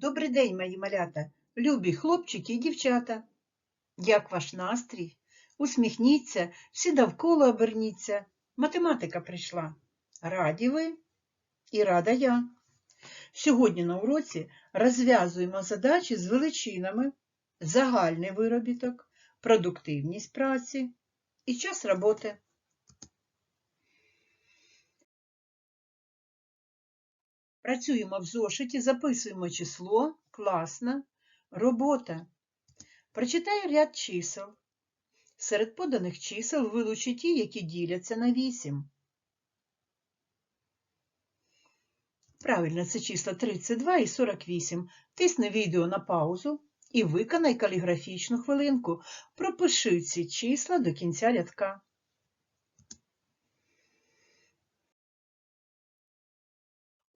Добрий день, мої малята, любі хлопчики і дівчата. Як ваш настрій? Усміхніться, всі довкола оберніться. Математика прийшла. Раді ви і рада я. Сьогодні на уроці розв'язуємо задачі з величинами, загальний виробіток, продуктивність праці і час роботи. Працюємо в зошиті, записуємо число, класна, робота. Прочитай ряд чисел. Серед поданих чисел вилучи ті, які діляться на 8. Правильно, це числа 32 і 48. Тисни відео на паузу і виконай каліграфічну хвилинку. Пропиши ці числа до кінця рядка.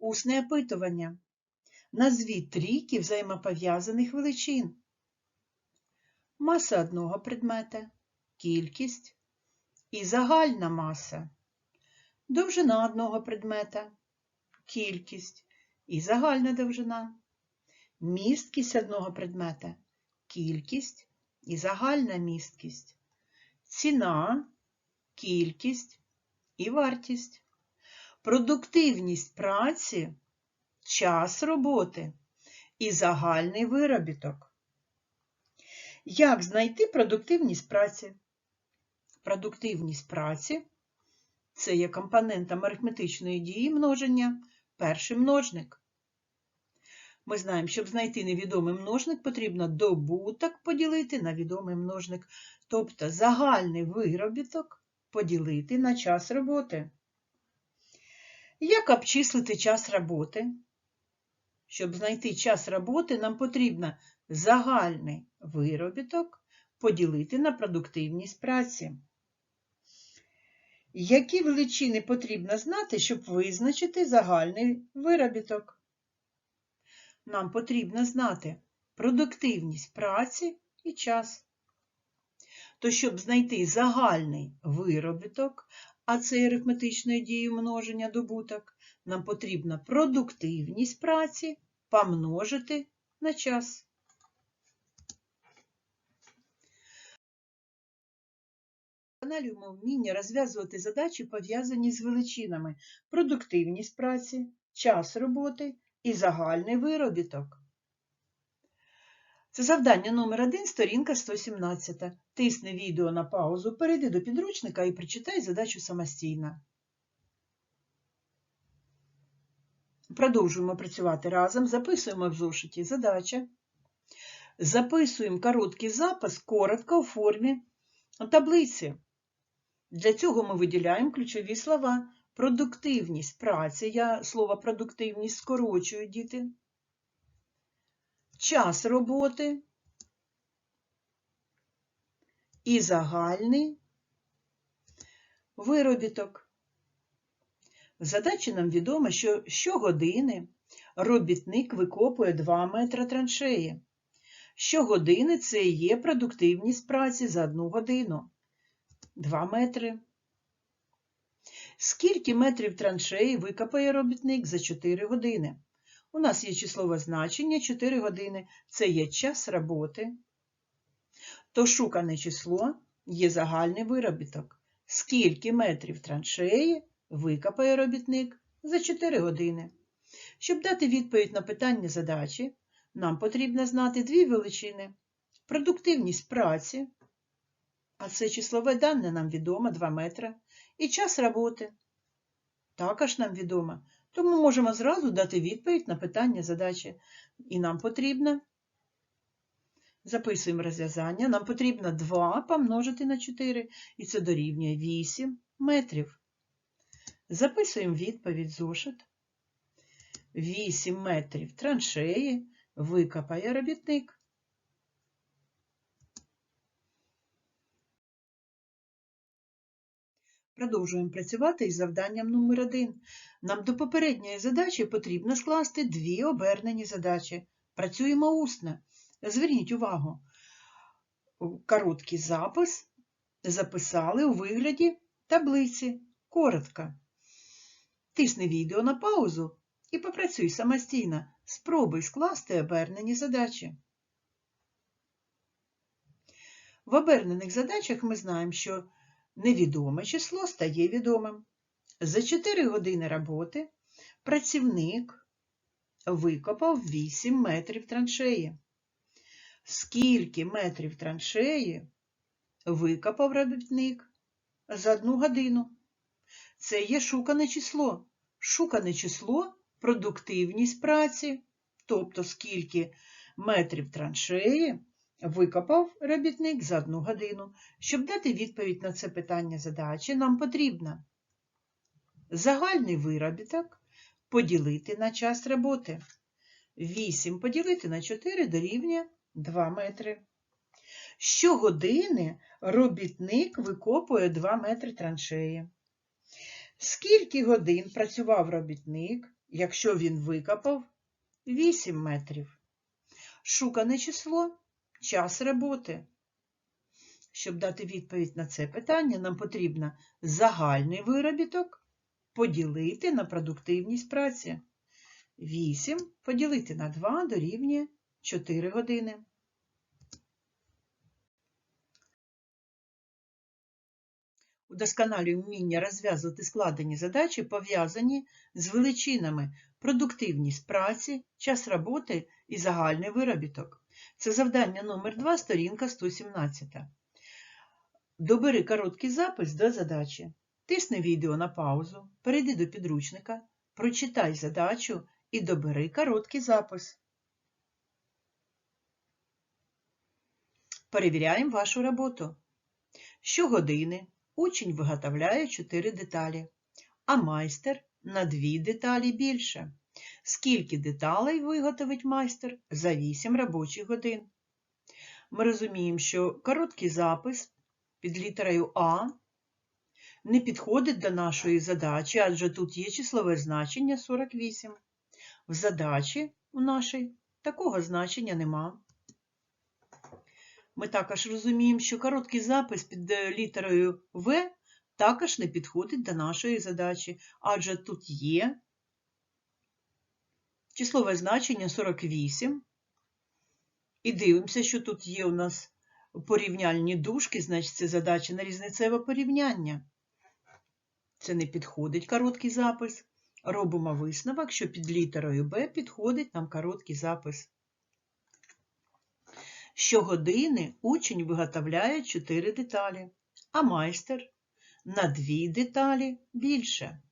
Усне опитування. Назвіть трійки взаємопов'язаних величин. Маса одного предмета, кількість і загальна маса. Довжина одного предмета, кількість і загальна довжина. Місткість одного предмета, кількість і загальна місткість. Ціна, кількість і вартість. Продуктивність праці, час роботи і загальний виробіток. Як знайти продуктивність праці? Продуктивність праці це є компонентом арифметичної дії множення, перший множник. Ми знаємо, щоб знайти невідомий множник, потрібно добуток поділити на відомий множник, тобто загальний виробіток поділити на час роботи. Як обчислити час роботи? Щоб знайти час роботи, нам потрібно загальний виробіток поділити на продуктивність праці. Які величини потрібно знати, щоб визначити загальний виробіток? Нам потрібно знати продуктивність праці і час. То, щоб знайти загальний виробіток, а це арифметичною дією множення добуток, нам потрібно продуктивність праці помножити на час. Аналюємо вміння розв'язувати задачі, пов'язані з величинами, продуктивність праці, час роботи і загальний виробіток. Це завдання номер 1 сторінка 117. Тисни відео на паузу, перейди до підручника і прочитай задачу самостійно. Продовжуємо працювати разом. Записуємо в зошиті задача. Записуємо короткий запис коротко у формі таблиці. Для цього ми виділяємо ключові слова. Продуктивність праці. Я слово продуктивність скорочую, діти. Час роботи і загальний виробіток. В задачі нам відомо, що щогодини робітник викопує 2 метри траншеї. Щогодини це є продуктивність праці за одну годину. 2 метри. Скільки метрів траншеї викопає робітник за 4 години? У нас є числове значення 4 години. Це є час роботи. То шукане число є загальний виробіток. Скільки метрів траншеї викопає робітник за 4 години? Щоб дати відповідь на питання задачі, нам потрібно знати дві величини. Продуктивність праці, а це числове дане нам відомо 2 метри, і час роботи. Також нам відомо, тому можемо зразу дати відповідь на питання задачі. І нам потрібно, записуємо розв'язання, нам потрібно 2 помножити на 4, і це дорівнює 8 метрів. Записуємо відповідь зошит. 8 метрів траншеї викопає робітник. Продовжуємо працювати із завданням номер 1 Нам до попередньої задачі потрібно скласти дві обернені задачі. Працюємо усно. Зверніть увагу, короткий запис записали у вигляді таблиці. Коротко. Тисни відео на паузу і попрацюй самостійно. Спробуй скласти обернені задачі. В обернених задачах ми знаємо, що невідоме число стає відомим. За 4 години роботи працівник викопав 8 метрів траншеї. Скільки метрів траншеї викопав робітник за одну годину? Це є шукане число. Шукане число продуктивність праці, тобто скільки метрів траншеї викопав робітник за одну годину. Щоб дати відповідь на це питання задачі, нам потрібно загальний виробіток поділити на час роботи. 8 поділити на 4 дорівнює 2 метри. Щогодини робітник викопує 2 метри траншеї. Скільки годин працював робітник, якщо він викопав 8 метрів? Шукане число час роботи. Щоб дати відповідь на це питання, нам потрібно загальний виробіток поділити на продуктивність праці. 8 поділити на 2 дорівнює 4 години. Удосконалює вміння розв'язувати складені задачі, пов'язані з величинами продуктивність праці, час роботи і загальний виробіток. Це завдання номер 2 сторінка 117. Добери короткий запис до задачі. Тисни відео на паузу, перейди до підручника, прочитай задачу і добери короткий запис. Перевіряємо вашу роботу. Щогодини учень виготовляє 4 деталі, а майстер на 2 деталі більше. Скільки деталей виготовить майстер за 8 робочих годин? Ми розуміємо, що короткий запис під літерою А не підходить до нашої задачі, адже тут є числове значення 48. В задачі у нашій такого значення нема. Ми також розуміємо, що короткий запис під літерою В також не підходить до нашої задачі, адже тут є числове значення 48. І дивимося, що тут є у нас порівняльні дужки, значить це задача на різницеве порівняння. Це не підходить короткий запис. Робимо висновок, що під літерою Б підходить нам короткий запис. Щогодини учень виготовляє 4 деталі, а майстер на 2 деталі більше.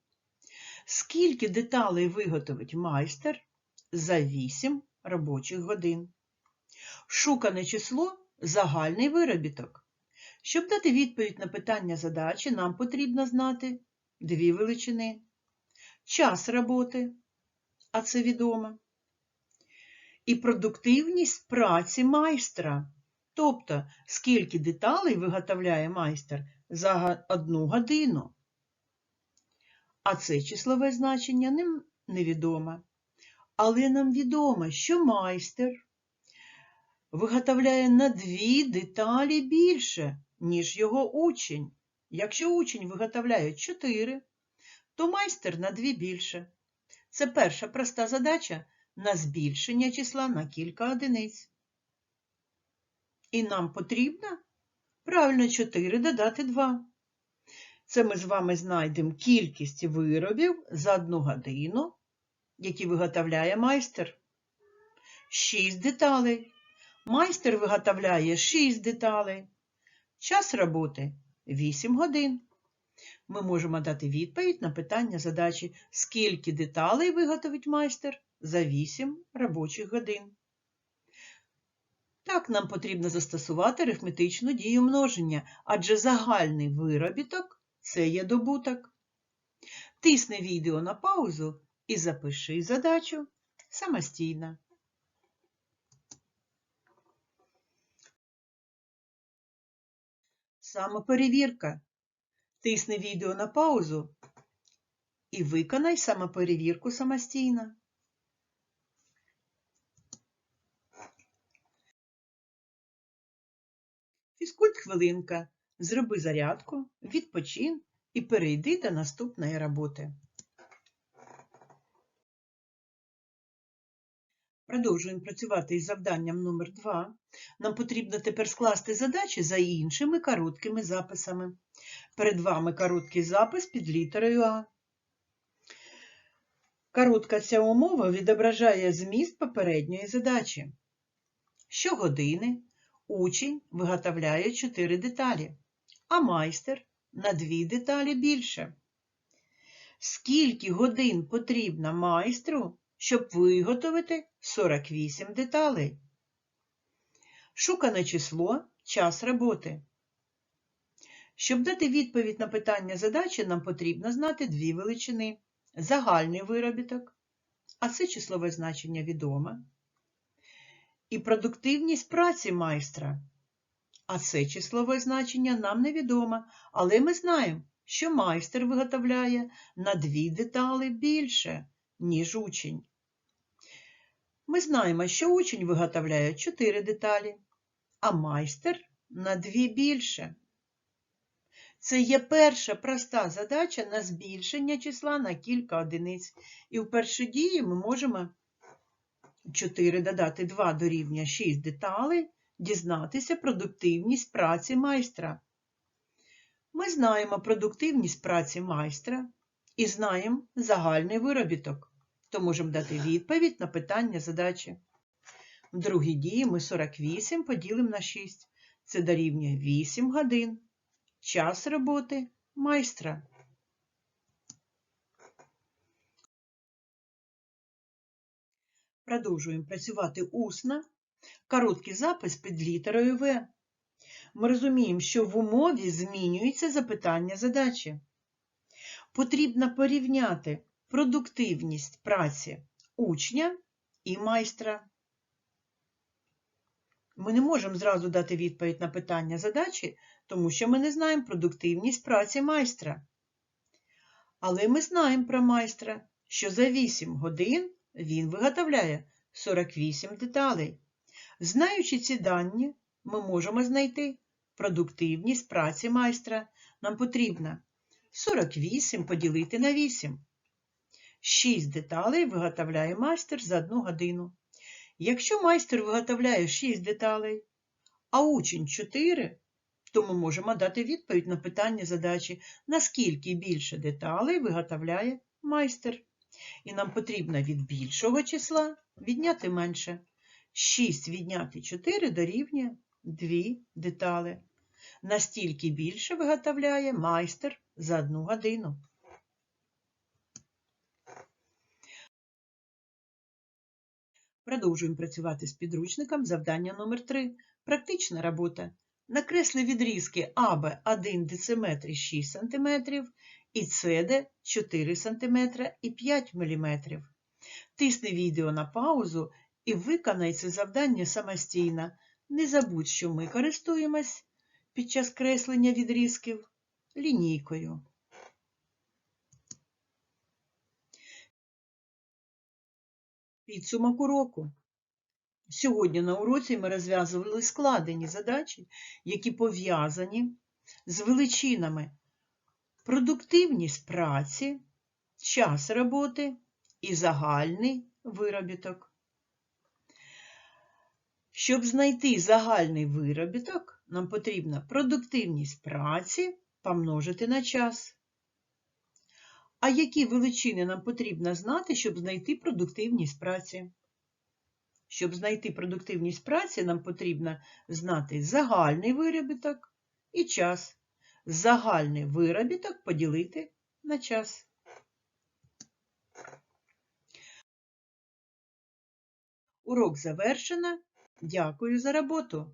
Скільки деталей виготовить майстер за 8 робочих годин? Шукане число загальний виробіток. Щоб дати відповідь на питання задачі, нам потрібно знати дві величини. Час роботи, а це відомо, і продуктивність праці майстра. Тобто, скільки деталей виготовляє майстер за одну годину. А це числове значення невідоме. Але нам відомо, що майстер виготовляє на дві деталі більше, ніж його учень. Якщо учень виготовляє 4, то майстер на 2 більше. Це перша проста задача на збільшення числа на кілька одиниць. І нам потрібно правильно 4 додати 2. Це ми з вами знайдемо кількість виробів за одну годину, які виготовляє майстер. 6 деталей. Майстер виготовляє 6 деталей. Час роботи 8 годин. Ми можемо дати відповідь на питання задачі, скільки деталей виготовить майстер за 8 робочих годин. Так, нам потрібно застосувати арифметичну дію множення, адже загальний виробіток це є добуток. Тисни відео на паузу і запиши задачу самостійно. Самоперевірка. Тисни відео на паузу і виконай самоперевірку самостійно. Фізкульт хвилинка. Зроби зарядку, відпочин і перейди до наступної роботи. Продовжуємо працювати із завданням номер 2. Нам потрібно тепер скласти задачі за іншими короткими записами. Перед вами короткий запис під літерою А. Коротка ця умова відображає зміст попередньої задачі. Щогодини учень виготовляє 4 деталі, а майстер на 2 деталі більше. Скільки годин потрібно майстру, щоб виготовити 48 деталей? Шукане число час роботи. Щоб дати відповідь на питання задачі, нам потрібно знати дві величини. Загальний виробіток, а це числове значення відоме. І продуктивність праці майстра. А це числове значення нам невідоме, але ми знаємо, що майстер виготовляє на дві деталі більше, ніж учень. Ми знаємо, що учень виготовляє 4 деталі, а майстер на дві більше. Це є перша проста задача на збільшення числа на кілька одиниць. І в першій дії ми можемо 4 додати 2 дорівнює 6 деталей, дізнатися продуктивність праці майстра. Ми знаємо продуктивність праці майстра і знаємо загальний виробіток, то можемо дати відповідь на питання задачі. В другій дії ми 48 поділимо на 6. Це дорівнює 8 годин. Час роботи майстра. Продовжуємо працювати усно. Короткий запис під літерою В. Ми розуміємо, що в умові змінюється запитання задачі. Потрібно порівняти продуктивність праці учня і майстра. Ми не можемо зразу дати відповідь на питання задачі, тому що ми не знаємо продуктивність праці майстра. Але ми знаємо про майстра, що за 8 годин він виготовляє 48 деталей. Знаючи ці дані, ми можемо знайти продуктивність праці майстра. Нам потрібно 48 поділити на 8. 6 деталей виготовляє майстер за 1 годину. Якщо майстер виготовляє 6 деталей, а учень 4, то ми можемо дати відповідь на питання задачі, наскільки більше деталей виготовляє майстер. І нам потрібно від більшого числа відняти менше. 6 відняти 4 дорівнює 2 деталі. Настільки більше виготовляє майстер за 1 годину. Продовжуємо працювати з підручником. Завдання номер 3 Практична робота. Накресли відрізки АБ 1 дециметр 6 см і СД 4 см і 5 мм. Тисни відео на паузу і виконай це завдання самостійно. Не забудь, що ми користуємось під час креслення відрізків лінійкою. Підсумок уроку. Сьогодні на уроці ми розв'язували складені задачі, які пов'язані з величинами продуктивність праці, час роботи і загальний виробіток. Щоб знайти загальний виробіток, нам потрібно продуктивність праці помножити на час. А які величини нам потрібно знати, щоб знайти продуктивність праці? Щоб знайти продуктивність праці, нам потрібно знати загальний виробіток і час. Загальний виробіток поділити на час. Урок завершено. Дякую за роботу.